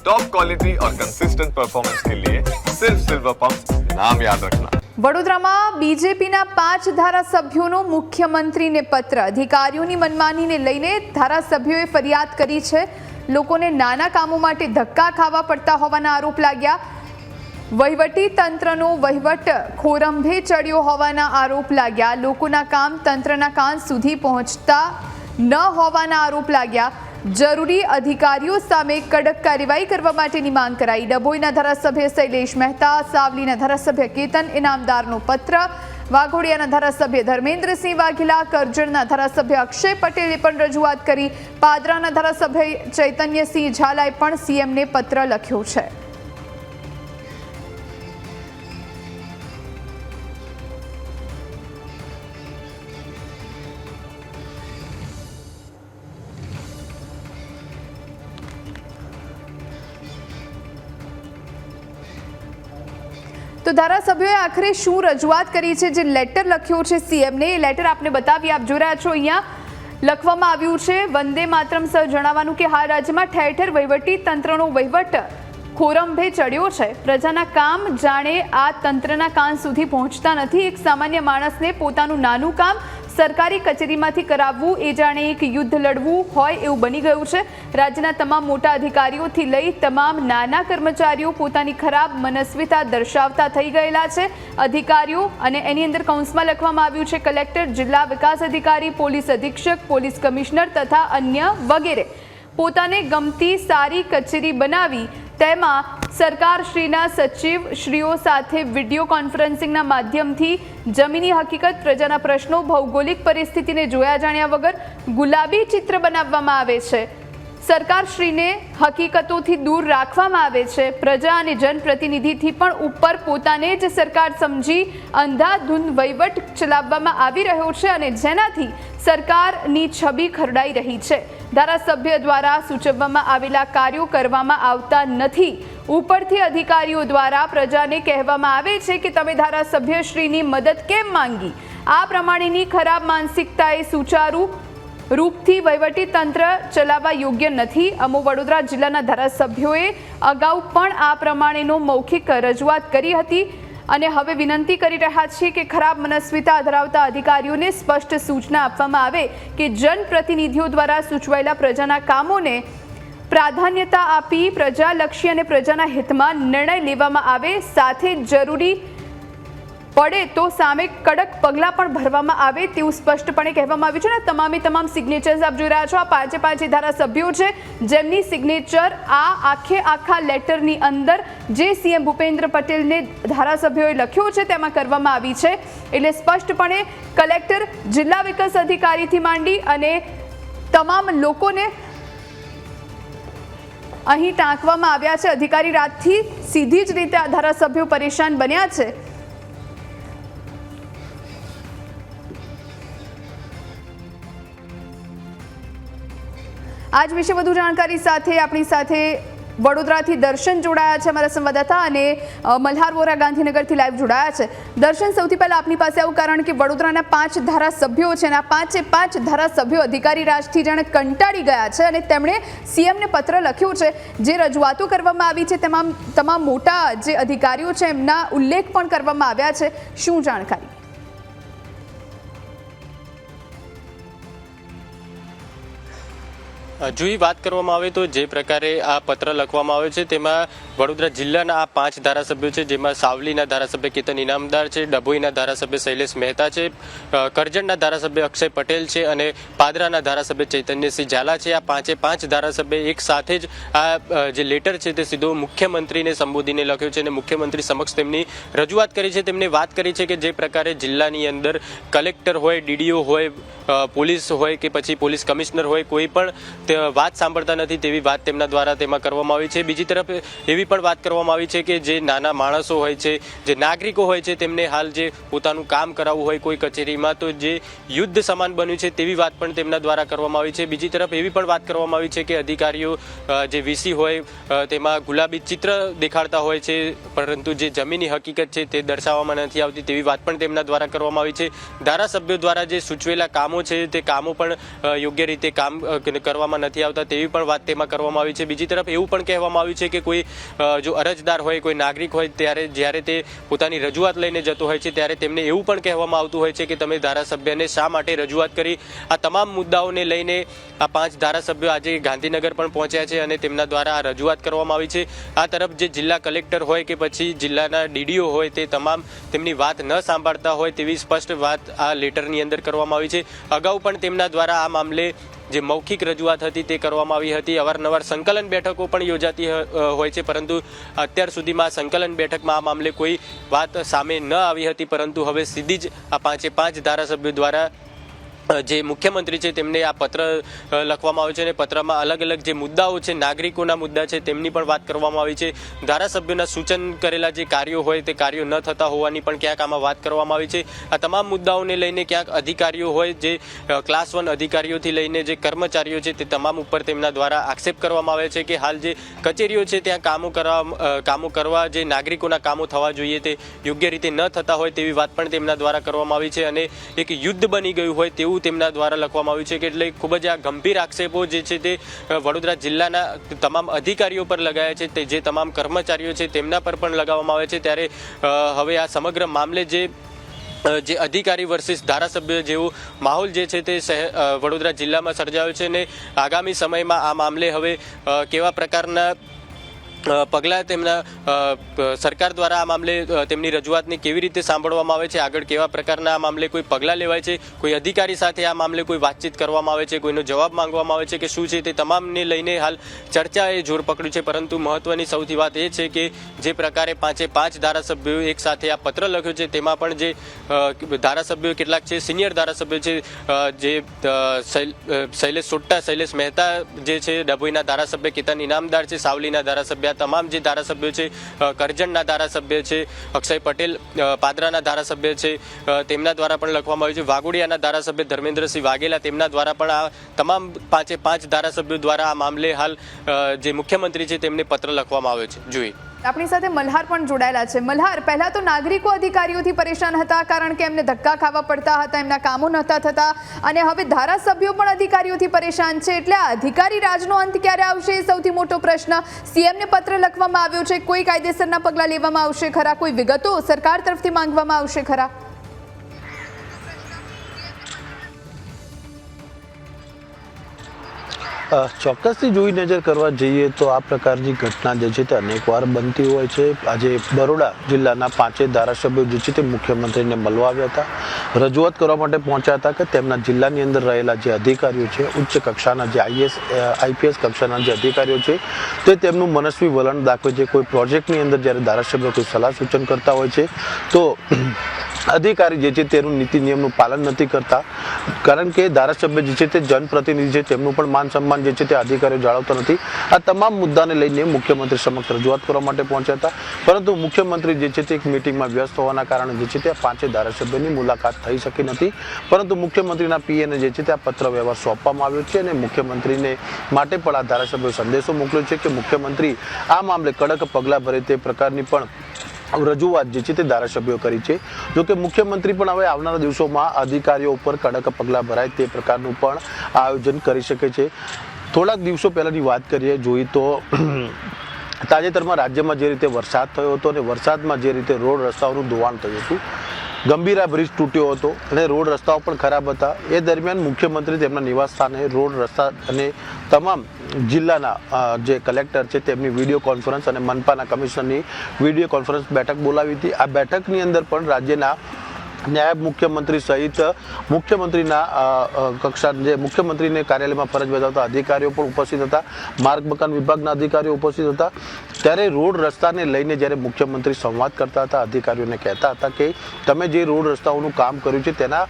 Top quality और consistent performance के लिए सिर्फ सिल्वर पंप नाम याद रखना વડોદરામાં બીજેપીના પાંચ ધારાસભ્યોનો મુખ્યમંત્રીને પત્ર અધિકારીઓની મનમાનીને લઈને ધારાસભ્યોએ ફરિયાદ કરી છે લોકોને નાના કામો માટે ધક્કા ખાવા પડતા હોવાના આરોપ લાગ્યા વહીવટી તંત્રનો વહીવટ ખોરંભે ચડ્યો હોવાના આરોપ લાગ્યા લોકોના કામ તંત્રના કાન સુધી પહોંચતા ન હોવાના આરોપ લાગ્યા જરૂરી અધિકારીઓ સામે કડક કાર્યવાહી કરવા માટેની માંગ કરાઈ. ડભોઈના ધારાસભ્ય શૈલેષ મહેતા, સાવલીના ધારાસભ્ય કેતન ઇનામદારનો પત્ર, વાઘોડિયાના ધારાસભ્ય ધર્મેન્દ્રસિંહ વાઘેલા, કરજણના ધારાસભ્ય અક્ષય પટેલે પણ રજૂઆત કરી. પાદરાના ધારાસભ્ય ચૈતન્યસિંહ ઝાલાએ પણ સીએમને પત્ર લખ્યો છે. તો ધારાસભ્યોએ આખરે શું રજૂઆત કરી છે? જે લેટર લખ્યો છે સીએમને એ લેટર આપને બતાવી, આપ જોઈ રહ્યા છો અહીંયા લખવામાં આવ્યું છે, વંદે માતરમ સર, જણાવવાનું કે હાલ રાજ્યમાં ઠેર ઠેર વહીવટી તંત્રનો વહીવટ ખોરંભે ચડ્યો છે. પ્રજાના કામ જાણે આ તંત્રના કાન સુધી પહોંચતા નથી. એક સામાન્ય માણસને પોતાનું નાનું કામ સરકારી કચેરીમાંથી કરાવવું એ જાણે એક યુદ્ધ લડવું હોય એવું બની ગયું છે. રાજ્યના તમામ મોટા અધિકારીઓથી લઈ તમામ નાના કર્મચારીઓ પોતાની ખરાબ મનસ્વીતા દર્શાવતા થઈ ગયેલા છે. અધિકારીઓ અને એની અંદર કૌંસમાં લખવામાં આવ્યું છે, કલેક્ટર, જિલ્લા વિકાસ અધિકારી, પોલીસ અધિક્ષક, પોલીસ કમિશનર તથા અન્ય વગેરે. પોતાને ગમતી સારી કચેરી બનાવી તેમાં સરકારશ્રીના સચિવ શ્રીઓ સાથે વીડિયો કોન્ફરન્સિંગના માધ્યમથી જમીની હકીકત, પ્રજાના પ્રશ્નો, ભૌગોલિક પરિસ્થિતિને જોયા જાણ્યા વગર ગુલાબી ચિત્ર બનાવવામાં આવે છે. સરકારશ્રીને હકીકતોથી દૂર રાખવામાં આવે છે. પ્રજા અને જનપ્રતિનિધિથી પણ ઉપર પોતાને જ સરકાર સમજી અંધાધૂંધ વહીવટ ચલાવવામાં આવી રહ્યો છે અને જેનાથી સરકારની છબી ખરડાઈ રહી છે. ધારાસભ્ય દ્વારા સૂચવવામાં આવેલા કાર્યો કરવામાં આવતા નથી. ઉપરથી અધિકારીઓ દ્વારા પ્રજાને કહેવામાં આવે છે કે તમે ધારાસભ્યશ્રીની મદદ કેમ માંગી? આ પ્રમાણેની ખરાબ માનસિકતાએ સુચારુ રૂપથી વહીવટી તંત્ર ચલાવવા યોગ્ય નથી. અમો વડોદરા જિલ્લાના ધારાસભ્યોએ અગાઉ પણ આ પ્રમાણેનો મૌખિક રજૂઆત કરી હતી અને હવે વિનંતી કરી રહ્યા છીએ કે ખરાબ મનસ્વીતા ધરાવતા અધિકારીઓને સ્પષ્ટ સૂચના આપવામાં આવે કે જનપ્રતિનિધિઓ દ્વારા સૂચવાયેલા પ્રજાના કામોને પ્રાધાન્યતા આપી પ્રજાલક્ષી અને પ્રજાના હિતમાં નિર્ણય લેવામાં આવે, સાથે જરૂરી પડે તો સામે કડક પગલાં પણ ભરવામાં આવે તેવું સ્પષ્ટપણે કહેવામાં આવ્યું છે. અને તમામે તમામ સિગ્નેચર્સ આપ જોઈ રહ્યા છો. આ પાંચે પાંચ ધારાસભ્યો છે. જેમની સિગ્નેચર આ આખે આખા લેટરની અંદર જે સીએમ ભૂપેન્દ્ર પટેલને ધારાસભ્યોએ લખ્યો છે તેમાં કરવામાં આવી છે. એટલે સ્પષ્ટપણે કલેક્ટર જિલ્લા વિકાસ અધિકારીથી માંડી અને તમામ લોકોને અહીં ટાંકવામાં આવ્યા છે. અધિકારી રાતથી સીધી જ રીતે આ ધારાસભ્યો પરેશાન બન્યા છે. આજ વિશે વધુ જાણકારી સાથે આપણી સાથે વડોદરાથી દર્શન જોડાયા છે અમારા સંવાદદાતા અને મલ્હાર વોરા ગાંધીનગરથી લાઈવ જોડાયા છે. દર્શન સૌથી પહેલાં આપની પાસે આવું કારણ કે વડોદરાના પાંચ ધારાસભ્યો છે અને આ પાંચે પાંચ ધારાસભ્યો અધિકારી રાજથી જાણે કંટાળી ગયા છે અને તેમણે સીએમને પત્ર લખ્યો છે. જે રજૂઆતો કરવામાં આવી છે, તમામ તમામ મોટા જે અધિકારીઓ છે, એમના ઉલ્લેખ પણ કરવામાં આવ્યા છે. શું જાણકારી? જુઈ વાત કરવામાં આવે તો જે પ્રકારે આ પત્ર લખવામાં આવ્યો છે, તેમાં વડોદરા જિલ્લાના આ પાંચ ધારાસભ્યો છે, જેમાં સાવલીના ધારાસભ્ય કેતન ઇનામદાર છે, ડભોઈના ધારાસભ્ય શૈલેષ મહેતા છે કરજણના ધારાસભ્ય અક્ષય પટેલ છે અને પાદરાના ધારાસભ્ય ચૈતન્યસિંહ ઝાલા છે. આ પાંચે પાંચ ધારાસભ્ય એક સાથે જ આ જે લેટર છે તે સીધો મુખ્યમંત્રીને સંબોધીને લખ્યો છે અને મુખ્યમંત્રી સમક્ષ તેમની રજૂઆત કરી છે. તેમણે વાત કરી છે કે જે પ્રકારે જિલ્લાની અંદર કલેક્ટર હોય, ડીડીઓ હોય પોલીસ હોય કે પછી પોલીસ કમિશનર હોય, કોઈ પણ વાત સાંભળતા નથી તેવી વાત તેમના દ્વારા તેમાં કરવામાં આવી છે. બીજી તરફ, એવી પણ વાત કરવામાં આવી છે કે જે નાના માણસો હોય છે, જે નાગરિકો હોય છે, તેમને હાલ જે પોતાનું કામ કરાવવું હોય કોઈ કચેરીમાં, તો જે યુદ્ધ સમાન બન્યું છે તેવી વાત પણ તેમના દ્વારા કરવામાં આવી છે. બીજી તરફ, એવી પણ વાત કરવામાં આવી છે કે અધિકારીઓ જે વીસી હોય તેમાં ગુલાબી ચિત્ર દેખાડતા હોય છે, પરંતુ જે જમીનની હકીકત છે તે દર્શાવવામાં નથી આવતી તેવી વાત પણ તેમના દ્વારા કરવામાં આવી છે. ધારાસભ્યો દ્વારા જે સૂચવેલા કામો છે તે કામો પણ યોગ્ય રીતે કામ કરવામાં કરવામાં નથી આવતા તેવી પણ વાત તેમાં કરવામાં આવી છે. બીજી તરફ એવું પણ કહેવામાં આવ્યું છે કે કોઈ જો અરજદાર હોય, કોઈ નાગરિક હોય, ત્યારે જ્યારે તે પોતાની રજૂઆત લઈને જતો હોય છે, ત્યારે તેમને એવું પણ કહેવામાં આવતું હોય છે કે તમે ધારાસભ્યને શા માટે રજૂઆત કરી? આ તમામ મુદ્દાઓને લઈને આ પાંચ ધારાસભ્યો આજે ગાંધીનગર પણ પહોંચ્યા છે અને તેમના દ્વારા આ રજૂઆત કરવામાં આવી છે. આ તરફ જે જિલ્લા કલેક્ટર હોય કે પછી જિલ્લાના ડીડીઓ હોય તે તમામ તેમની વાત ન સાંભળતા હોય તેવી સ્પષ્ટ વાત આ લેટરની અંદર કરવામાં આવી છે. અગાઉ પણ તેમના દ્વારા આ મામલે જે મૌખિક રજૂઆત હતી તે કરવામાં આવી હતી. અવારનવાર સંકલન બેઠકો પણ યોજાતી હોય છે, પરંતુ અત્યાર સુધીમાં સંકલન બેઠકમાં આ મામલે કોઈ વાત સામે ન આવી હતી, પરંતુ હવે સીધી જ આ પાંચે પાંચ ધારાસભ્યો દ્વારા જે મુખ્યમંત્રી છે, તેમને આ પત્ર લખવામાં આવ્યો છે અને પત્રમાં અલગ અલગ જે મુદ્દાઓ છે, નાગરિકોના મુદ્દા છે, તેમની પણ વાત કરવામાં આવી છે. ધારાસભ્યોના સૂચન કરેલા જે કાર્યો હોય, તે કાર્યો ન થતા હોવાની પણ ક્યાંક આમાં વાત કરવામાં આવી છે. આ તમામ મુદ્દાઓને લઈને ક્યાંક અધિકારીઓ હોય, જે ક્લાસ વન અધિકારીઓથી લઈને જે કર્મચારીઓ છે, તે તમામ ઉપર તેમના દ્વારા આક્ષેપ કરવામાં આવે છે કે હાલ જે કચેરીઓ છે, ત્યાં કામો કરવા કામો કરવા, જે નાગરિકોના કામો થવા જોઈએ, તે યોગ્ય રીતે ન થતા હોય, તેવી વાત પણ તેમના દ્વારા કરવામાં આવી છે. અને એક યુદ્ધ બની ગયું હોય, તેવું તેમના દ્વારા લખવામાં આવ્યું છે કે એટલે ખૂબ જ આ ગંભીર આક્ષેપો જે છે તે વડોદરા જિલ્લાના તમામ અધિકારીઓ પર લગાયા છે, તે જે તમામ કર્મચારીઓ છે તેમના પર પણ લગાવવામાં આવે છે. ત્યારે હવે આ સમગ્ર મામલે જે જે અધિકારી વર્સિસ ધારાસભ્ય જેવો માહોલ જે છે તે વડોદરા જિલ્લામાં સર્જાયો છે અને આગામી સમયમાં આ મામલે હવે કેવા પ્રકારના પગલાં તેમના સરકાર દ્વારા આ મામલે તેમની રજૂઆતને કેવી રીતે સાંભળવામાં આવે છે, આગળ કેવા પ્રકારના આ મામલે કોઈ પગલાં લેવાય છે, કોઈ અધિકારી સાથે આ મામલે કોઈ વાતચીત કરવામાં આવે છે, કોઈનો જવાબ માંગવામાં આવે છે કે શું છે તે તમામને લઈને હાલ ચર્ચાએ જોર પકડ્યું છે, પરંતુ મહત્વની સૌથી વાત એ છે કે જે પ્રકારે પાંચે પાંચ ધારાસભ્યો એક સાથે આ પત્ર લખ્યો છે, તેમાં પણ જે ધારાસભ્યો કેટલાક છે, સિનિયર ધારાસભ્યો છે જે શૈલેષ સોટ્ટા, શૈલેષ મહેતા જે છે, ડભોઈના ધારાસભ્ય કેતન ઇનામદાર છે, સાવલીના ધારાસભ્ય આ તમામ જે ધારાસભ્યો છે કરજણના ધારાસભ્ય છે, અક્ષય પટેલ પાદરાના ધારાસભ્ય છે તેમના દ્વારા પણ લખવામાં આવ્યું છે. વાઘોડિયાના ધારાસભ્ય ધર્મેન્દ્રસિંહ વાઘેલા તેમના દ્વારા પણ આ તમામ પાંચે પાંચ ધારાસભ્યો દ્વારા આ મામલે હાલ જે મુખ્યમંત્રી છે તેમને પત્ર લખવામાં આવ્યો છે. જોઈએ. આપણી સાથે મલ્હાર પણ જોડાયેલા છે. મલ્હાર, પહેલા તો નાગરિકો અધિકારીઓથી પરેશાન હતા કારણ કે એમને ધક્કા ખાવા પડતા હતા, એમના કામો નહોતા થતા અને હવે ધારાસભ્યો પણ અધિકારીઓથી પરેશાન છે. એટલે આ અધિકારી રાજનો અંત ક્યારે આવશે એ સૌથી મોટો પ્રશ્ન. સીએમને પત્ર લખવામાં આવ્યો છે. કોઈ કાયદેસરના પગલાં લેવામાં આવશે ખરા? કોઈ વિગતો સરકાર તરફથી માંગવામાં આવશે ખરા? ચોક્કસથી જોઈ નજર કરવા જઈએ તો આ પ્રકારની ઘટના જે છે તે અનેકવાર બનતી હોય છે. આજે બરોડા જિલ્લાના પાંચે ધારાસભ્યો જે છે તે મુખ્યમંત્રીને મળવા આવ્યા હતા. રજૂઆત કરવા માટે પહોંચ્યા હતા કે તેમના જિલ્લાની અંદર રહેલા જે અધિકારીઓ છે, ઉચ્ચ કક્ષાના જે આઈએસ આઈપીએસ કક્ષાના જે અધિકારીઓ છે તે તેમનું મનસ્વી વલણ દાખવે છે કોઈ પ્રોજેક્ટની અંદર જ્યારે ધારાસભ્યો કોઈ સલાહ સૂચન કરતા હોય છે, તો અધિકારી જે છે તેનું નીતિ નિયમનું પાલન નથી કરતા. કારણ કે ધારાસભ્ય જે છે તે જનપ્રતિનિધિ છે, તેમનું પણ માન સન્માન જે છે તે અધિકારીઓ જાળવતા નથી. આ તમામ મુદ્દાને લઈને મુખ્યમંત્રી સમક્ષ રજૂઆત કરવા માટે પહોંચ્યા હતા. પરંતુ મુખ્યમંત્રી જે છે તે એક મિટિંગમાં વ્યસ્ત હોવાના કારણે જે છે તે પાંચે ધારાસભ્યોની મુલાકાત થઈ શકી નથી. પરંતુ મુખ્યમંત્રીના પીએને જે છે તે આ પત્ર વ્યવહાર સોંપવામાં આવ્યો છે અને મુખ્યમંત્રીને માટે પણ આ ધારાસભ્યો સંદેશો મોકલ્યો છે કે મુખ્યમંત્રી આ મામલે કડક પગલાં ભરે તે પ્રકારની પણ રજૂઆત જે છે તે ધારાસભ્યો કરી છે. જોકે મુખ્યમંત્રી પણ હવે આવનારા દિવસોમાં અધિકારીઓ ઉપર કડક પગલાં ભરાય તે પ્રકારનું પણ આયોજન કરી શકે છે. થોડાક દિવસો પહેલાંની વાત કરીએ જોઈએ તો તાજેતરમાં રાજ્યમાં જે રીતે વરસાદ થયો હતો અને વરસાદમાં જે રીતે રોડ રસ્તાઓનું ધોવાણ થયું હતું, ગંભીરા બ્રિજ તૂટ્યો હતો અને રોડ રસ્તાઓ પણ ખરાબ હતા. એ દરમિયાન મુખ્યમંત્રી તેમના નિવાસ સ્થાને રોડ રસ્તા અને તમામ જિલ્લાના જે કલેક્ટર છે તેમની વીડિયો કોન્ફરન્સ અને મનપાના કમિશનરની વીડિયો કોન્ફરન્સ બેઠક બોલાવી હતી. આ બેઠકની અંદર પણ રાજ્યના નાયબ મુખ્યમંત્રી સહિત મુખ્યમંત્રીના કક્ષા જે મુખ્યમંત્રીને કાર્યાલયમાં ફરજ બજાવતા અધિકારીઓ પણ ઉપસ્થિત હતા. માર્ગ મકાન વિભાગના અધિકારીઓ ઉપસ્થિત હતા. ત્યારે રોડ રસ્તાને લઈને જ્યારે મુખ્યમંત્રી સંવાદ કરતા હતા, અધિકારીઓને કહેતા હતા કે તમે જે રોડ રસ્તાઓનું કામ કર્યું છે તેના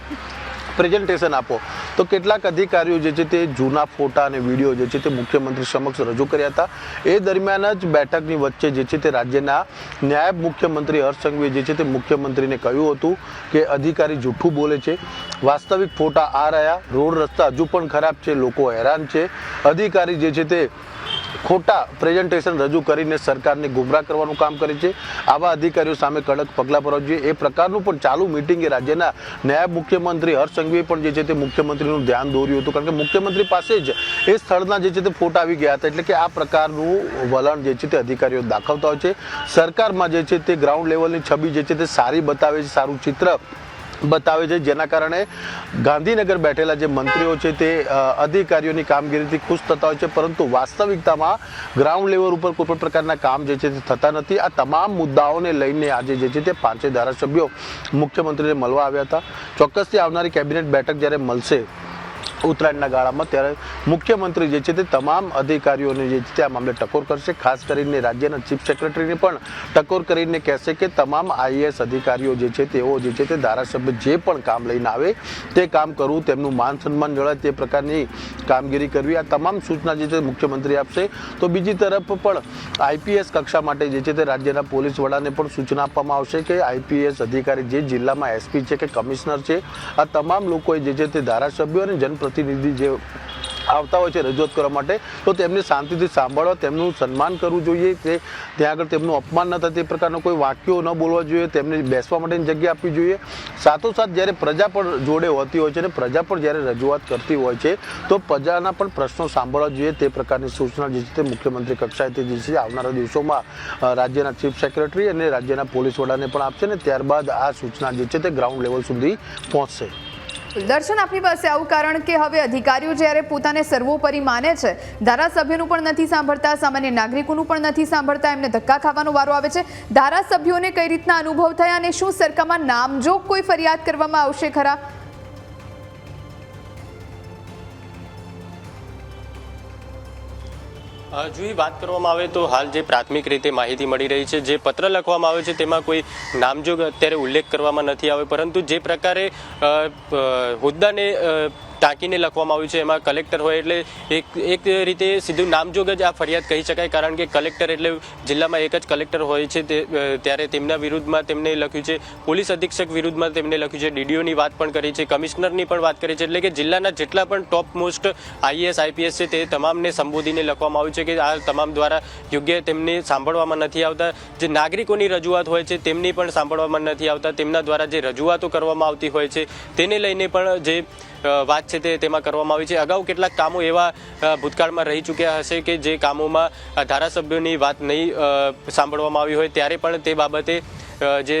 પ્રેઝન્ટેશન આપો. તો કેટલાક અધિકારીઓ જે છે તે જૂના ફોટા અને વીડિયો જે છે તે મુખ્યમંત્રી સમક્ષ રજૂ કર્યા હતા. એ દરમિયાન જ બેઠકની વચ્ચે જે છે તે રાજ્યના નાયબ મુખ્યમંત્રી હર્ષ સંઘવીએ જે છે તે મુખ્યમંત્રીને કહ્યું હતું કે અધિકારી જૂઠું બોલે છે. વાસ્તવિક ફોટા આ રહ્યા. રોડ રસ્તા હજુ પણ ખરાબ છે. લોકો હેરાન છે. અધિકારી જે છે તે ખોટા પ્રેઝન્ટેશન રજૂ કરીને સરકારને ગુમરાહ કરવાનું કામ કરે છે. આવા અધિકારીઓ સામે કડક પગલાં ભરવા જોઈએ. એ પ્રકારનું પણ ચાલુ મિટિંગે રાજ્યના નાયબ મુખ્યમંત્રી હર્ષ સંઘવીએ પણ જે છે તે મુખ્યમંત્રીનું ધ્યાન દોર્યું હતું. કારણ કે મુખ્યમંત્રી પાસે જ એ સ્થળના જે છે તે ફોટા આવી ગયા હતા. એટલે કે આ પ્રકારનું વલણ જે છે તે અધિકારીઓ દાખવતા હોય છે. સરકારમાં જે છે તે ગ્રાઉન્ડ લેવલની છબી જે છે તે સારી બતાવે છે, સારું ચિત્ર બતાવે છે, જેના કારણે ગાંધીનગર બેઠેલા જે મંત્રીઓ છે તે અધિકારીઓની કામગીરીથી ખુશ થતા હોય છે, પરંતુ વાસ્તવિકતામાં ગ્રાઉન્ડ લેવલ ઉપર કોઈપણ પ્રકારના કામ જે છે તે થતા નથી. આ તમામ મુદ્દાઓને લઈને આજે જે છે તે પાંચે ધારાસભ્યો મુખ્યમંત્રીને મળવા આવ્યા હતા. ચોક્કસથી આવનારી કેબિનેટ બેઠક જ્યારે મળશે ઉત્તરાયણના ગાળામાં ત્યારે મુખ્યમંત્રી જે છે તે તમામ અધિકારીઓને જે છે તે આ મામલે ટકોર કરશે. ખાસ કરીને રાજ્યના ચીફ સેક્રેટરીને પણ ટકોર કરીને કહેશે કે તમામ આઈએએસ અધિકારીઓ જે છે તેઓ જે છે તે ધારાસભ્ય જે પણ કામ લઈને આવે તે કામ કરવું, તેમનું માન સન્માન જળવાય તે પ્રકારની કામગીરી કરવી, આ તમામ સૂચના જે છે મુખ્યમંત્રી આપશે. તો બીજી તરફ પણ આઈપીએસ કક્ષા માટે જે છે તે રાજ્યના પોલીસ વડાને પણ સૂચના આપવામાં આવશે કે આઈપીએસ અધિકારી જે જિલ્લામાં એસપી છે કે કમિશનર છે, આ તમામ લોકોએ જે છે તે ધારાસભ્યો અને જનપ્રતિનિધિ જે આવતા હોય છે રજૂઆત કરવા માટે, તો તેમને શાંતિથી સાંભળવા, તેમનું સન્માન કરવું જોઈએ તે ત્યાં આગળ તેમનું અપમાન ન થાય, તે પ્રકારનો કોઈ વાક્યો ન બોલવા જોઈએ, તેમને બેસવા માટેની જગ્યા આપવી જોઈએ. સાથોસાથ જ્યારે પ્રજા પણ જોડે હોતી હોય છે અને પ્રજા પણ જ્યારે રજૂઆત કરતી હોય છે, તો પ્રજાના પણ પ્રશ્નો સાંભળવા જોઈએ. તે પ્રકારની સૂચના જે છે તે મુખ્યમંત્રી કક્ષાએથી જે છે આવનારા દિવસોમાં રાજ્યના ચીફ સેક્રેટરી અને રાજ્યના પોલીસ વડાને પણ આપશે ને ત્યારબાદ આ સૂચના જે છે તે ગ્રાઉન્ડ લેવલ સુધી પહોંચશે. દર્શન આપની પાસે આવું કારણ કે હવે અધિકારીઓ જ્યારે પોતાને સર્વોપરી માને છે, ધારાસભ્યોનું પણ નથી સાંભળતા, સામાન્ય નાગરિકોનું પણ નથી સાંભળતા, એમને ધક્કા ખાવાનો વારો આવે છે. ધારાસભ્યોને કઈ રીતના અનુભવ થયા અને શું સરકારમાં નામજોગ કોઈ ફરિયાદ કરવામાં આવશે ખરા? જો એ વાત કરવામાં આવે તો હાલ જે પ્રાથમિક રીતે માહિતી મળી રહી છે, જે પત્ર લખવામાં આવે છે, તેમાં કોઈ નામજોગ અત્યારે ઉલ્લેખ કરવામાં નથી આવે, પરંતુ જે પ્રકારે હોદ્દાને ટાંકીને લખવામાં આવ્યું છે. એમાં કલેક્ટર હોય એટલે એક એક રીતે સીધું નામજોગ જ આ ફરિયાદ કહી શકાય, કારણ કે કલેક્ટર એટલે જિલ્લામાં એક જ કલેક્ટર હોય છે તે ત્યારે તેમના વિરુદ્ધમાં તેમને લખ્યું છે. પોલીસ અધિક્ષક વિરુદ્ધમાં તેમને લખ્યું છે. ડીડીઓની વાત પણ કરી છે. કમિશનરની પણ વાત કરી છે. એટલે કે જિલ્લાના જેટલા પણ ટોપ મોસ્ટ આઈએસ આઈપીએસ છે તે તમામને સંબોધીને લખવામાં આવ્યું છે કે આ તમામ દ્વારા યોગ્ય તેમને સાંભળવામાં નથી આવતા. જે નાગરિકોની રજૂઆત હોય છે તેમની પણ સાંભળવામાં નથી આવતા. તેમના દ્વારા જે રજૂઆતો કરવામાં આવતી હોય છે, તેને લઈને પણ જે વાત છે તે તેમાં કરવામાં આવી છે. અગાઉ કેટલાક કામો એવા ભૂતકાળમાં રહી ચૂક્યા હશે કે જે કામોમાં ધારાસભ્યોની વાત નહીં સાંભળવામાં આવી હોય, ત્યારે પણ તે બાબતે જે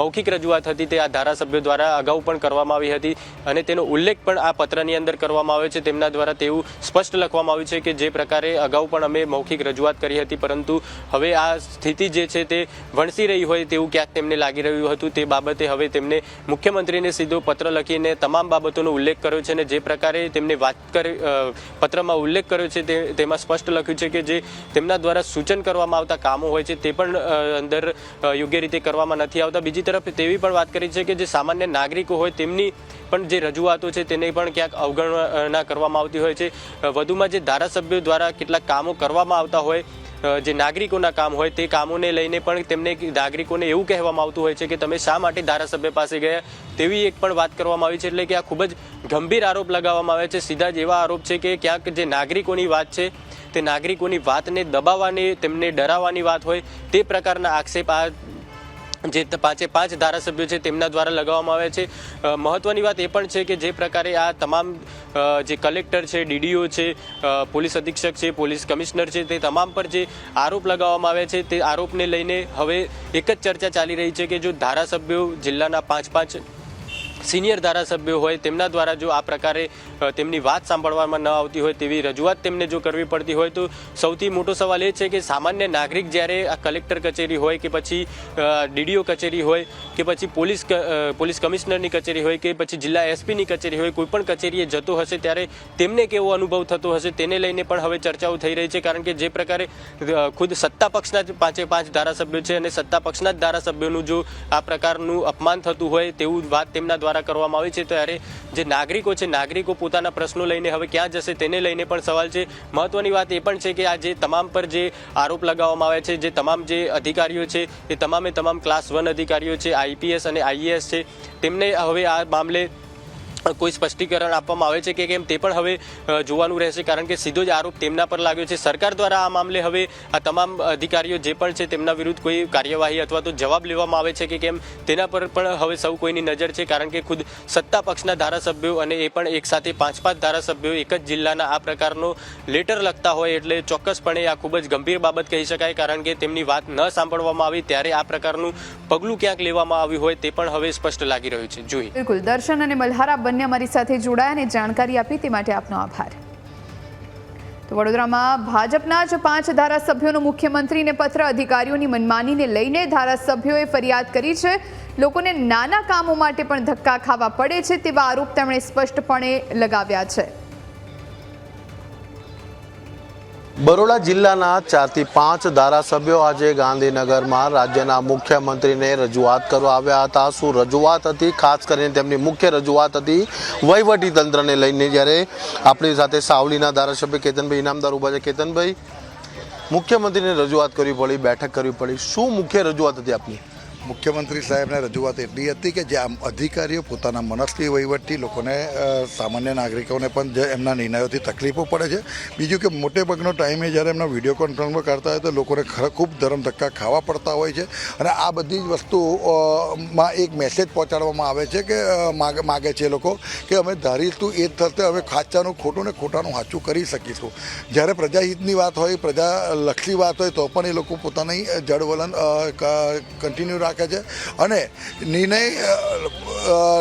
મૌખિક રજૂઆત હતી તે આ ધારાસભ્યો દ્વારા અગાઉ પણ કરવામાં આવી હતી અને તેનો ઉલ્લેખ પણ આ પત્રની અંદર કરવામાં આવ્યો છે. તેમના દ્વારા તેવું સ્પષ્ટ લખવામાં આવ્યું છે કે જે પ્રકારે અગાઉ પણ અમે મૌખિક રજૂઆત કરી હતી, પરંતુ હવે આ સ્થિતિ જે છે તે વણસી રહી હોય તેવું ક્યાંક તેમને લાગી રહ્યું હતું. તે બાબતે હવે તેમને મુખ્યમંત્રીને સીધો પત્ર લખીને તમામ બાબતોનો ઉલ્લેખ કર્યો છે અને જે પ્રકારે તેમને વાત કરી પત્રમાં ઉલ્લેખ કર્યો છે તે, તેમાં સ્પષ્ટ લખ્યું છે કે જે તેમના દ્વારા સૂચન કરવામાં આવતા કામો હોય છે તે પણ અંદર યોગ્ય રીતે કરવામાં નથી આવતા. બીજી તરફ તેવી પણ વાત કરી છે કે જે સામાન્ય નાગરિકો હોય તેમની પણ જે રજૂઆતો છે તેને પણ ક્યાંક અવગણના કરવામાં આવતી હોય છે. વધુમાં જે ધારાસભ્યો દ્વારા કેટલાક કામો કરવામાં આવતા હોય જે નાગરિકોના કામ હોય તે કામોને લઈને પણ તેમને નાગરિકોને એવું કહેવામાં આવતું હોય છે કે તમે શા માટે ધારાસભ્ય પાસે ગયા? તેવી એક પણ વાત કરવામાં આવી છે એટલે કે આ ખૂબ જ ગંભીર આરોપ લગાવવામાં આવે છે. સીધા જ એવા આરોપ છે કે ક્યાંક જે નાગરિકોની વાત છે તે નાગરિકોની વાતને દબાવવાની, તેમને ડરાવવાની વાત હોય તે પ્રકારના આક્ષેપ આ જે પાંચે પાંચ ધારાસભ્યો છે તેમના દ્વારા લગાવવામાં આવે છે. મહત્વની વાત એ પણ છે કે જે પ્રકારે આ તમામ જે કલેક્ટર છે, ડીડીઓ છે પોલીસ અધિક્ષક છે, પોલીસ કમિશનર છે, તે તમામ પર જે આરોપ લગાવવામાં આવે છે, તે આરોપને લઈને હવે એક જ ચર્ચા ચાલી રહી છે કે જો ધારાસભ્યો જિલ્લાના પાંચ પાંચ સિનિયર ધારાસભ્યો હોય, તેમના દ્વારા જો આ પ્રકારે તેમની વાત સાંભળવામાં ન આવતી હોય તેવી રજૂઆત તેમને જો કરવી પડતી હોય તો સૌથી મોટો સવાલ એ છે કે સામાન્ય નાગરિક જ્યારે આ કલેક્ટર કચેરી હોય કે પછી ડીડીઓ કચેરી હોય કે પછી પોલીસ પોલીસ કમિશનરની કચેરી હોય કે પછી જિલ્લા એસપીની કચેરી હોય કોઈપણ કચેરીએ જતો હશે ત્યારે તેમને કેવો અનુભવ થતો હશે તેને લઈને પણ હવે ચર્ચાઓ થઈ રહી છે કારણ કે જે પ્રકારે ખુદ સત્તા પક્ષના જ પાંચે પાંચ ધારાસભ્યો છે અને સત્તા પક્ષના જ ધારાસભ્યોનું જો આ પ્રકારનું અપમાન થતું હોય તેવું વાત તેમના દ્વારા કરવામાં આવી છે. ત્યારે જે નાગરિકો છે, નાગરિકો પોતાના પ્રશ્નો લઈને હવે ક્યાં જશે તેને લઈને પણ સવાલ છે. મહત્વની વાત એ પણ છે કે આ જે તમામ પર જે આરોપ લગાવવામાં આવે છે, જે તમામ જે અધિકારીઓ છે, એ તમામે તમામ ક્લાસ વન અધિકારીઓ છે આઈપીએસ અને આઈએએસ છે, તેમને હવે આ મામલે કોઈ સ્પષ્ટીકરણ આપવામાં આવે છે કે કેમ તે પણ હવે જોવાનું રહેશે કારણ કે સીધો જ આરોપ તેમના પર લાગ્યો છે. સરકાર દ્વારા આ મામલે હવે આ તમામ અધિકારીઓ જે પણ છે તેમના વિરુદ્ધ કોઈ કાર્યવાહી અથવા તો જવાબ લેવામાં આવે છે કે કેમ તેના પર પણ હવે સૌ કોઈની નજર છે કારણ કે ખુદ સત્તા પક્ષના ધારાસભ્યો અને એ પણ એક સાથે પાંચ પાંચ ધારાસભ્યો એક જ જિલ્લાના આ પ્રકારનો લેટર લખતા હોય એટલે ચોક્કસપણે આ ખૂબ જ ગંભીર બાબત કહી શકાય કારણ કે તેમની વાત ન સાંભળવામાં આવી ત્યારે આ પ્રકારનું પગલું ક્યાંક લેવામાં આવ્યું હોય તે પણ હવે સ્પષ્ટ લાગી રહ્યું છે. જોઈ બિલકુલ. દર્શન અને મલ્હારા બંને અમારી સાથે જોડાયા અને જાણકારી આપી તે માટે આપનો આભાર. તો વડોદરામાં ભાજપના જ પાંચ ધારાસભ્યોનો મુખ્યમંત્રીને પત્ર અધિકારીઓની મનમાનીને લઈને ધારાસભ્યોએ ફરિયાદ કરી છે. લોકોને નાના કામો માટે પણ ધક્કા ખાવા પડે છે તેવા આરોપ તેમણે સ્પષ્ટપણે લગાવ્યા છે. બરોડા જિલ્લાના ચારથી પાંચ ધારાસભ્યો આજે ગાંધીનગરમાં રાજ્યના મુખ્યમંત્રીને રજૂઆત કરવા આવ્યા હતા. શું રજૂઆત હતી? ખાસ કરીને તેમની મુખ્ય રજૂઆત હતી વહીવટી તંત્રને લઈને, જ્યારે આપણી સાથે સાવલીના ધારાસભ્ય કેતનભાઈ ઇનામદાર ઊભા છે. કેતનભાઈ, મુખ્યમંત્રીને રજૂઆત કરવી પડી, બેઠક કરવી પડી. શું મુખ્ય રજૂઆત હતી આપની? મુખ્યમંત્રી સાહેબને રજૂઆત એટલી હતી કે જે અધિકારીઓ પોતાના મનસ્વી વહીવટથી લોકોને સામાન્ય નાગરિકોને પણ જે એમના નિર્ણયોથી તકલીફો પડે છે. બીજું કે મોટે ભાગનો ટાઈમે જ્યારે એમના વીડિયો કોન્ફરન્સમાં કરતા હોય તો લોકોને ખરા ખૂબ ધરમ ધક્કા ખાવા પડતા હોય છે. અને આ બધી જ વસ્તુમાં એક મેસેજ પહોંચાડવામાં આવે છે કે માગે માગે છે લોકો કે અમે ધારીશું એ થશે, હવે ખાચાનું ખોટું ને ખોટાનું સાચું કરી શકીશું. જ્યારે પ્રજાહિતની વાત હોય પ્રજાલક્ષી વાત હોય, તો પણ એ લોકો પોતાની જળવલન કન્ટિન્યુ રાખે છે. અને નિર્ણય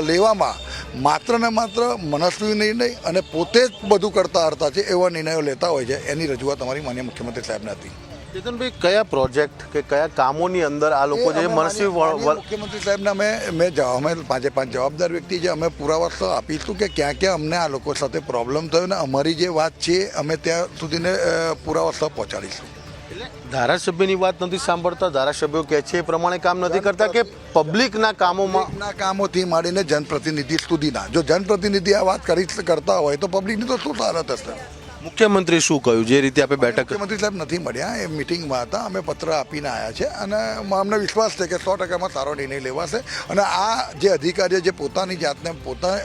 લેવામાં માત્ર ને માત્ર મનસ્વી નિર્ણય અને પોતે જ બધું કરતા હરતા છે એવા નિર્ણયો લેતા હોય છે. એની રજૂઆત અમારી માન્ય મુખ્યમંત્રી સાહેબને હતી. ચેતનભાઈ કયા પ્રોજેક્ટ કે કયા કામોની અંદર આ લોકો જે મનસ્વી મુખ્યમંત્રી સાહેબને અમે મેં અમે પાંચે પાંચ જવાબદાર વ્યક્તિ છે. અમે પુરાવા આપીશું કે ક્યાં ક્યાં અમને આ લોકો સાથે પ્રોબ્લેમ થયો ને અમારી જે વાત છે અમે ત્યાં સુધીને પુરાવા પહોંચાડીશું. ધારાસભ્યની વાત નથી સાંભળતા. ધારાસભ્યો કહે છે એ પ્રમાણે કામ નથી કરતા કે પબ્લિકના કામોમાં કામોથી માંડીને જનપ્રતિનિધિ સુધીના. જો જનપ્રતિનિધિ આ વાત કરી કરતા હોય તો પબ્લિકની તો શું સારત હશે? મુખ્યમંત્રી શું કહ્યું? જે રીતે આપણે બેઠક મુખ્યમંત્રી સાહેબ નથી મળ્યા. એ મિટિંગમાં હતા. અમે પત્ર આપીને આવ્યા છે. અને અમને વિશ્વાસ છે કે સો ટકામાં સારો નિર્ણય લેવાશે. અને આ જે અધિકારીઓ જે પોતાની જાતને પોતા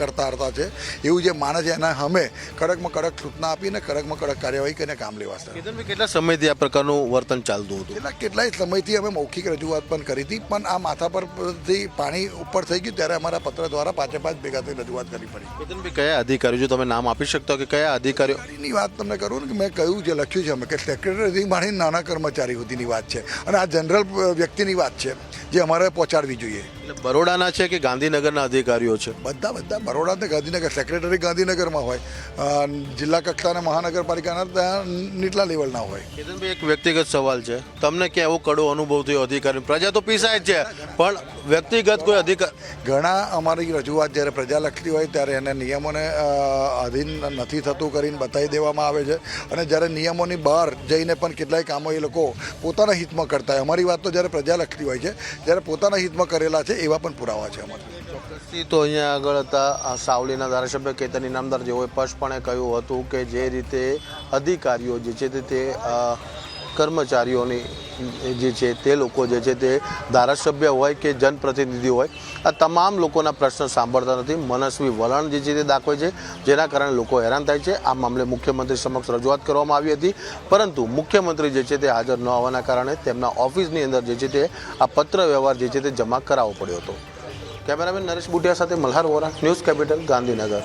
કરતા હતા છે એવું જે માને છે એના અમે કડકમાં કડક સૂચના આપીને કડકમાં કડક કાર્યવાહી કરીને કામ લેવાશે. કેટલા સમયથી આ પ્રકારનું વર્તન ચાલતું હતું? કેટલા કેટલાય સમયથી અમે મૌખિક રજૂઆત પણ કરી હતી પણ આ માથા પરથી પાણી ઉપર થઈ ગયું ત્યારે અમારા પત્ર દ્વારા પાંચે પાંચ ભેગા થઈ રજૂઆત કરવી પડી. કયા અધિકારીઓ જો તમે નામ આપી શકતા કે કયા અધિકારીઓ ની વાત તમને કરું ને કે મેં કહ્યું જે લખ્યું છે અમે કે સેક્રેટરીથી મારી નાના કર્મચારી સુધીની વાત છે. અને આ જનરલ વ્યક્તિની વાત છે જે અમારે પહોંચાડવી જોઈએ. એટલે બરોડાના છે કે ગાંધીનગરના અધિકારીઓ છે? બધા બધા. બરોડા ને ગાંધીનગર સેક્રેટરી ગાંધીનગરમાં હોય. જિલ્લા જિલ્લા કક્ષાના મહાનગરપાલિકાના ત્યાં નીચલા લેવલના હોય. કેતનભાઈ એક વ્યક્તિગત સવાલ છે. તમને ક્યાં એવો કડો અનુભવ થયો અધિકારી પ્રજા તો પીસાય જ છે પણ વ્યક્તિગત કોઈ અધિકાર ઘણા અમારી રજૂઆત જ્યારે પ્રજા લખતી હોય ત્યારે એને નિયમોને આધીન નથી થતું કરીને બતાવી દેવામાં આવે છે. અને જ્યારે નિયમોની બહાર જઈને પણ કેટલાય કામો એ લોકો પોતાના હિતમાં કરતા હોય. અમારી વાત તો જ્યારે પ્રજા લખતી હોય છે જ્યારે પોતાના હિતમાં કરેલા છે એવા પણ પુરાવા છે અમારે. ચોક્કસથી તો અહીંયા આગળ હતા સાવલીના ધારાસભ્ય કેતન ઇનામદાર જેઓએ સ્પષ્ટપણે કહ્યું હતું કે જે રીતે અધિકારીઓ જે છે તે કર્મચારીઓની જે છે તે લોકો જે છે તે ધારાસભ્ય હોય કે જનપ્રતિનિધિ હોય, આ તમામ લોકોના પ્રશ્ન સાંભળતા નથી. મનસ્વી વલણ જે છે તે દાખવે છે, જેના કારણે લોકો હેરાન થાય છે. આ મામલે મુખ્યમંત્રી સમક્ષ રજૂઆત કરવામાં આવી હતી. પરંતુ મુખ્યમંત્રી જે છે તે હાજર ન હોવાના કારણે તેમના ઓફિસની અંદર જે છે તે આ પત્ર વ્યવહાર જે છે તે જમા કરાવવો પડ્યો હતો. કેમેરામેન નરેશ બુટિયા સાથે મલ્હાર વોરા, ન્યૂઝ કેપિટલ, ગાંધીનગર.